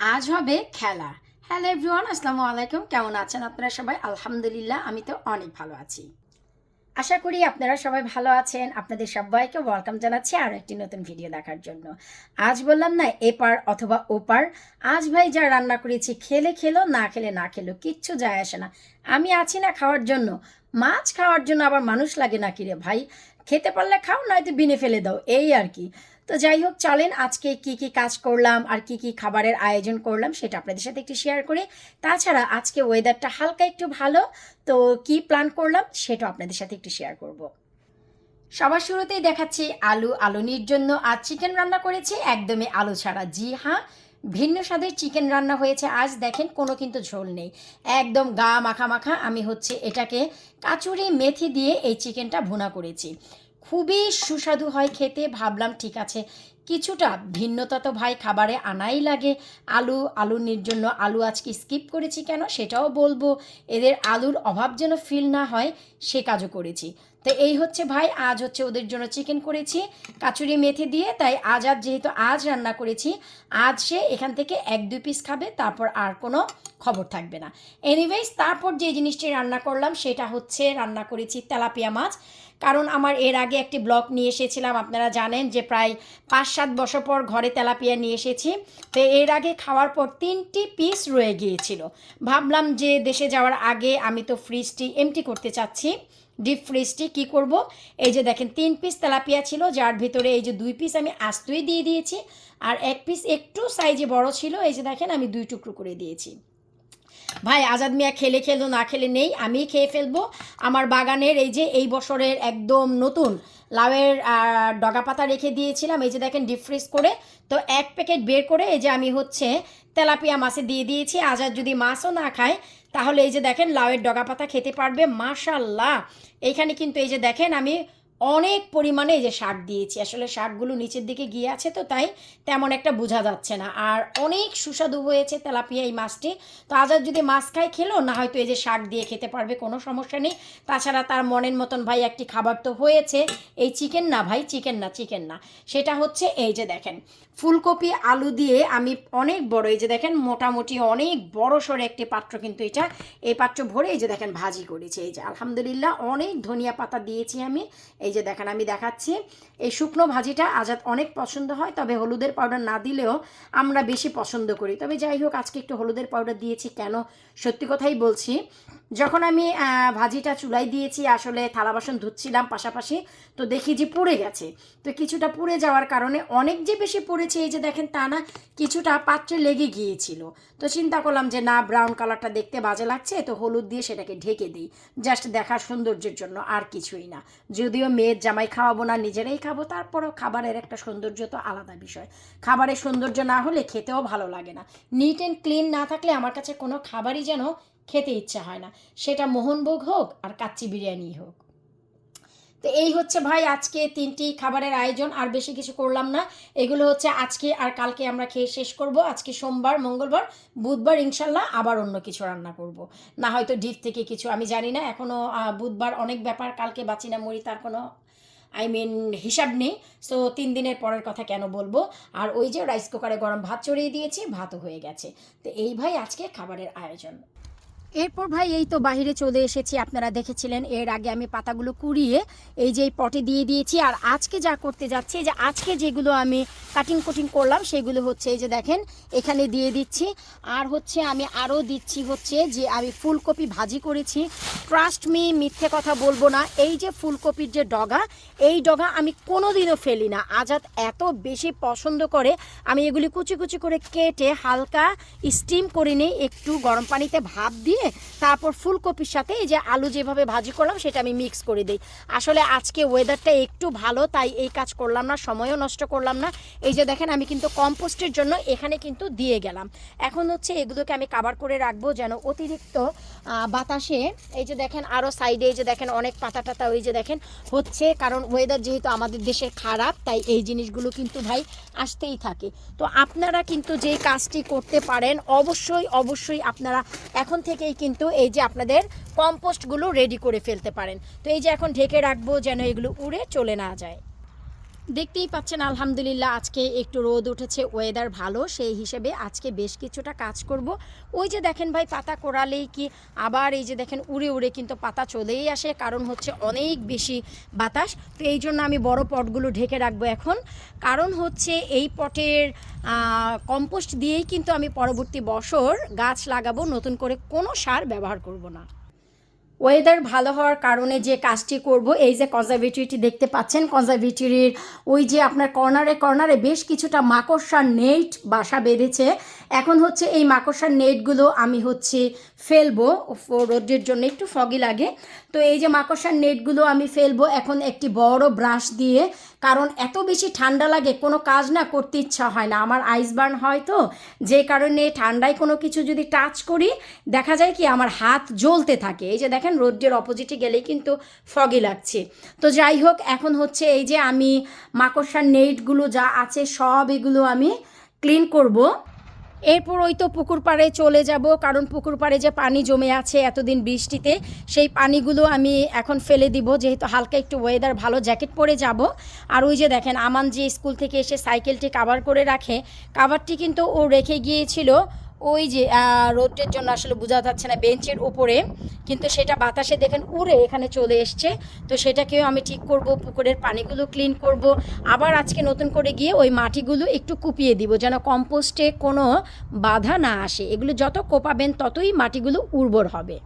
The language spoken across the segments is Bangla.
আজ হবে খেলা। হ্যালো এভরিওয়ান আসসালামু আলাইকুম। কেমন আছেন আপনারা সবাই? আলহামদুলিল্লাহ, আমি তো অনেক ভালো আছি। আশা করি আপনারা সবাই ভালো আছেন। আপনাদের সবাইকে ওয়েলকাম জানাচ্ছি আর একটি নতুন ভিডিও দেখার জন্য। আজ বললাম না এপার অথবা ওপার আজ ভাই যা রান্না করেছি, খেলে খেলো, না খেলে না খেলো, কিচ্ছু যায় আসে না। আমি আছি না খাওয়ার জন্য। মাছ খাওয়ার জন্য আবার মানুষ লাগে না কিরে ভাই? খেতে পারলে খাও, নয়তো বিনে ফেলে দাও, এই আর কি। তো যাই হোক চলেন আজকে কি কি কাজ করলাম আর কি কি খাবারের আয়োজন করলাম সেটা আপনাদের সাথে একটু শেয়ার করি। তাছাড়া আজকে ওয়েদারটা হালকা একটু ভালো, তো কি প্ল্যান করলাম সেটাও আপনাদের সাথে একটু শেয়ার করব। সবার শুরুতেই দেখাচ্ছি আলু আলুনির জন্য আর চিকেন রান্না করেছি, একদমই আলু ছাড়া জি হ্যাঁ ভিন্ন স্বাদের চিকেন রান্না হয়েছে আজ, দেখেন কোনো কিন্তু ঝোল নেই। একদম গা মাখা মাখা, আমি হচ্ছে এটাকে কাচুরি, মেথি দিয়ে এই চিকেনটা ভুনা করেছি। খুবই সুস্বাদু হয় খেতে। ভাবলাম ঠিক আছে কিছুটা ভিন্নতা তো ভাই খাবারে আনাই লাগে। আলু, আলুর জন্য আলু আজকে স্কিপ করেছি কেন সেটাও বলব। এদের আলুর অভাব যেন ফিল না হয়, সে কাজও করেছি। তো এই হচ্ছে ভাই, আজ হচ্ছে ওদের জন্য চিকেন করেছি, কাচুরি মেথি দিয়ে, তাই আজ আজ যেহেতু আজ রান্না করেছি, আজ সে এখান থেকে এক দুই পিস খাবে, তারপর আর কোনো খবর থাকবে না। এনিওয়েজ তারপর যে জিনিসটি রান্না করলাম সেটা হচ্ছে রান্না করেছি তেলাপিয়া মাছ। কারণ আমার এর আগে একটি ব্লগ নিয়ে এসেছিলাম, আপনারা জানেন যে প্রায় পাঁচ সাত বছর পর ঘরে তেলাপিয়া নিয়ে এসেছি। তো এর আগে খাওয়ার পর তিনটি পিস রয়ে গিয়েছিল। ভাবলাম যে দেশে যাওয়ার আগে আমি তো ফ্রিজটি এমটি করতে চাচ্ছি। ডিপ ফ্রিজটি কি করব? এই যে দেখেন, তিন পিস তেলাপিয়া ছিল, যার ভিতরে এই যে দুই পিস আমি আস্তই দিয়ে দিয়েছি। আর এক পিস একটু সাইজে বড় ছিল, এই যে দেখেন আমি দুই টুকরো করে দিয়েছি। ভাই, আজাদ মিয়া খেলে খেলো না খেলে নেই আমি খেয়ে ফেলব। আমার বাগানের এই যে এই বছরের একদম নতুন লাউয়ের ডগা পাতা রেখে দিয়েছিলাম, এই যে দেখেন ডিপ ফ্রিজ করে, তো এক প্যাকেট বের করে, এই যে আমি হচ্ছে তেলাপিয়া মাছে দিয়ে দিয়েছি। আজাদ যদি মাছও না খায়, তাহলে এই যে দেখেন লাউয়ের ডগা পাতা খেতে পারবে মাশাল্লাহ এইখানে কিন্তু এই যে দেখেন আমি অনেক পরিমাণে যে শাক দিয়েছি। আসলে শাকগুলো নিচের দিকে গিয়ে আছে তো, তাই তেমন একটা বোঝা যাচ্ছে না। আর অনেক সুস্বাদু হয়েছে তেলাপিয়া এই মাছটি। তো আজাদ যদি মাছ খায়, খেলো, না হয়তো এই যে শাক দিয়ে খেতে পারবে, কোনো সমস্যা নেই। তাছাড়া তার মনের মতন ভাই একটি খাবার তো হয়েছে। এই চিকেন না ভাই, চিকেন না চিকেন না। সেটা হচ্ছে এই যে দেখেন, ফুলকপি, আলু দিয়ে আমি অনেক বড়, এই যে দেখেন, মোটামুটি অনেক বড় সড়ো একটি পাত্র কিন্তু এটা। এই পাত্র ভরে এই যে দেখেন, ভাজি করেছি। এই যে আলহামদুলিল্লাহ অনেক ধনিয়া পাতা দিয়েছি আমি। এই যে দেখেন, আমি দেখাচ্ছি। এই শুকনো ভাজিটা আজাদ অনেক পছন্দ হয়, তবে হলুদের পাউডার না দিলেও আমরা বেশি পছন্দ করি। তবে যাই হোক, আজকে একটু হলুদের পাউডার দিয়েছি কেন? সত্যি কথাই বলছি যখন আমি ভাজিটা চুলাই দিয়েছি, আসলে থালা বাসন ধুচ্ছিলাম পাশাপাশি, তো দেখি যে পুড়ে গেছে। তো কিছুটা পুড়ে যাওয়ার কারণে অনেক যে বেশি পড়েছে, এই যে দেখেন তা না, কিছুটা পাত্রে লেগে গিয়েছিল। তো চিন্তা করলাম যে না ব্রাউন কালারটা দেখতে বাজে লাগছে, তো হলুদ দিয়ে সেটাকে ঢেকে দিই। জাস্ট দেখার সৌন্দর্যের জন্য আর কিছুই না। যদিও মেয়ের জামাই খাওয়াবো না, নিজেরাই খাব, তারপরেও খাবারের একটা সৌন্দর্য তো আলাদা বিষয়। খাবারের সৌন্দর্য না হলে খেতেও ভালো লাগে না। নিট অ্যান্ড ক্লিন না থাকলে আমার কাছে কোনো খাবারই যেন খেতে ইচ্ছা হয় না। সেটা মোহনভোগ হোক আর কাচ্চি বিরিয়ানি হোক। তো এই হচ্ছে ভাই আজকে তিনটি খাবারের আয়োজন, আর বেশি কিছু করলাম না। এগুলো হচ্ছে আজকে আর কালকে আমরা খেয়ে শেষ করব। আজকে সোমবার, মঙ্গলবার, বুধবার ইনশাল্লাহ আবার অন্য কিছু রান্না করব। না হয়তো ডিপ থেকে কিছু, আমি জানি না এখনও বুধবার অনেক ব্যাপার, কালকে বাঁচি না মরি তার কোনো আই মিন হিসাব নেই। সো তিন দিনের পরের কথা কেন বলব? আর ওই যে রাইস কুকারে গরম ভাত চড়িয়ে দিয়েছি, ভাতও হয়ে গেছে। তো এই ভাই আজকে খাবারের আয়োজন। এরপর ভাই, এই তো বাইরে চলে এসেছি, আপনারা দেখেছিলেন, এর আগে আমি পাতাগুলো কুড়িয়ে এই যে এই পটে দিয়ে দিয়েছি, আর আজকে যা করতে যাচ্ছি যে আজকে যেগুলো আমি কাটিং কুটিং করলাম, সেগুলো হচ্ছে এই যে দেখেন, এখানে দিয়ে দিচ্ছি, আর হচ্ছে আমি আরও দিচ্ছি হচ্ছে যে আমি ফুলকপি ভাজি করেছি। ট্রাস্ট মি মিথ্যে কথা বলব না, এই যে ফুলকপির যে ডগা, এই ডগা আমি কোনোদিনও ফেলি না। আজাদ এত বেশি পছন্দ করে, আমি এগুলি কুচি কুচি করে কেটে হালকা স্টিম করে নিই একটু গরম পানিতে ভাপ দিয়ে তারপর ফুলকপির সাথে এই যে আলু যেভাবে ভাজি করলাম, সেটা আমি মিক্স করে দিই। আসলে আজকে ওয়েদারটা একটু ভালো, তাই এই কাজ করলাম না, সময়ও নষ্ট করলাম না। এই যে দেখেন, আমি কিন্তু কম্পোস্টের জন্য এখানে কিন্তু দিয়ে গেলাম। এখন হচ্ছে এগুলোকে আমি কাবার করে রাখব যেন অতিরিক্ত বাতাসে, এই যে দেখেন আরও সাইডে এই যে দেখেন, অনেক পাতা টাতা ওই যে দেখেন, হচ্ছে। কারণ ওয়েদার যেহেতু আমাদের দেশে খারাপ, তাই এই জিনিসগুলো কিন্তু ভাই আসতেই থাকে। তো আপনারা কিন্তু যেই কাজটি করতে পারেন, অবশ্যই অবশ্যই আপনারা এখন থেকেই কিন্তু এই যে আপনাদের কম্পোস্টগুলো রেডি করে ফেলতে পারেন। তো এই যে এখন ঢেকে রাখব যেন এগুলো উড়ে চলে না যায়। দেখতেই পাচ্ছেন, আলহামদুলিল্লাহ আজকে একটু রোদ উঠেছে ওয়েদার ভালো, সেই হিসেবে আজকে বেশ কিছুটা কাজ করব। ওই যে দেখেন ভাই, পাতা কোড়ালেই কি আবার এই যে দেখেন, উড়ে উড়ে কিন্তু পাতা চলেই আসে, কারণ হচ্ছে অনেক বেশি বাতাস। তো এই জন্য আমি বড় পটগুলো ঢেকে রাখব এখন। কারণ হচ্ছে এই পটের কম্পোস্ট দিয়েই কিন্তু আমি পরবর্তী বছর গাছ লাগাবো, নতুন করে কোনো সার ব্যবহার করব না। ওয়েদার ভালো হওয়ার কারণে যে কাজটি করব, এই যে কনজারভেটরিটি দেখতে পাচ্ছেন কনজারভেটরির ওই যে আপনার কর্নারে কর্নারে বেশ কিছুটা মাকড়সার নেট বাসা বেঁধেছে। এখন হচ্ছে এই মাকড়সার নেটগুলো আমি হচ্ছে ফেলব উফ, রোদের জন্য একটু ফগি লাগে। তো এই যে মাকড়সার নেটগুলো আমি ফেলব এখন একটি বড় ব্রাশ দিয়ে কারণ এত বেশি ঠান্ডা লাগে কোনো কাজ না করতে ইচ্ছা হয় না। আমার আইস বার্ন হয় তো যে কারণে ঠান্ডায় কোনো কিছু যদি টাচ করি দেখা যায় কি আমার হাত জ্বলতে থাকে। এই যে দেখেন রোদ্রের অপোজিটে গেলেই কিন্তু ফগি লাগছে। তো যাই হোক এখন হচ্ছে এই যে আমি মাকড়সার নেটগুলো যা আছে সব এগুলো আমি ক্লিন করব। এরপর ওই তো পুকুর পাড়ে চলে যাব, কারণ পুকুর পাড়ে যে পানি জমে আছে এতদিন বৃষ্টিতে, সেই পানিগুলো আমি এখন ফেলে দিব, যেহেতু হালকা একটু ওয়েদার ভালো জ্যাকেট পরে যাব। আর ওই যে দেখেন, আমান যে স্কুল থেকে এসে সাইকেলটি কাভার করে রাখে কাভারটি কিন্তু ও রেখে গিয়েছিল ওই যে আহ, রোদ্রের জন্য আসলে বোঝা যাচ্ছে না বেঞ্চের উপরে। কিন্তু সেটা বাতাসে দেখেন উড়ে এখানে চলে এসছে। তো সেটাকেও আমি ঠিক করব পুকুরের পানিগুলো ক্লিন করব। আবার আজকে নতুন করে গিয়ে ওই মাটিগুলো একটু কুপিয়ে দিব যেন কম্পোস্টে কোনো বাধা না আসে। এগুলো যত কোপাবেন ততই মাটিগুলো উর্বর হবে।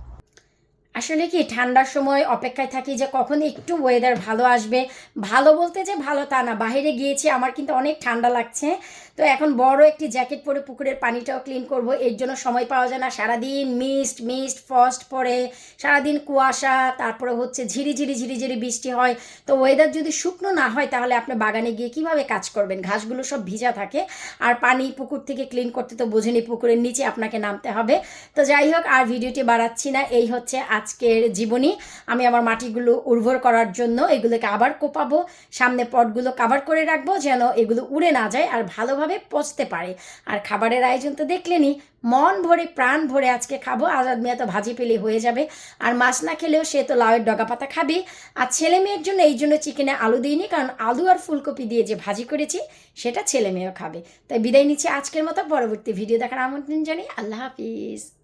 আসলে কি ঠান্ডার সময় অপেক্ষায় থাকি যে কখন একটু ওয়েদার ভালো আসবে। ভালো বলতে যে ভালো তা না। বাইরে গিয়েছি আমার কিন্তু অনেক ঠান্ডা লাগছে। তো এখন বড় একটি জ্যাকেট পরে পুকুরের পানিটাও ক্লিন করব। এর জন্য সময় পাওয়া যায় না। সারাদিন মিস্ট মিস্ট ফস্ট পড়ে সারাদিন কুয়াশা, তারপরে হচ্ছে ঝিরিঝিরি ঝিরিঝিরি বৃষ্টি হয়। তো ওয়েদার যদি শুকনো না হয়, তাহলে আপনি বাগানে গিয়ে কীভাবে কাজ করবেন? ঘাসগুলো সব ভিজা থাকে। আর পানি পুকুর থেকে ক্লিন করতে তো বোঝেনি, পুকুরের নিচে আপনাকে নামতে হবে। তো যাই হোক, আর ভিডিওটি বাড়াচ্ছি না। এই হচ্ছে আজকের জীবনী। আমি আমার মাটিগুলো উর্বর করার জন্য এগুলোকে আবার কোপাবো। সামনে পটগুলো কাভার করে রাখব, যেন এগুলো উড়ে না যায়। আর ভালোভাবে পচতে পারে। আর খাবারের আয়োজন তো দেখলেনি মন ভরে, প্রাণ ভরে আজকে খাব। আজাদ মিয়া তো ভাজি পেলে হয়ে যাবে। আর মাছ না খেলেও সে তো লাউয়ের ডগা পাতা খাবে আর ছেলে মেয়ের জন্য এই জন্য চিকেনে আলু দিইনি, কারণ আলু আর ফুলকপি দিয়ে যে ভাজি করেছি, সেটা ছেলে মেয়েও খাবে। তাই বিদায় নিচ্ছি আজকের মতো। পরবর্তী ভিডিও দেখার আমন্ত্রণ জানি আল্লাহ হাফিজ।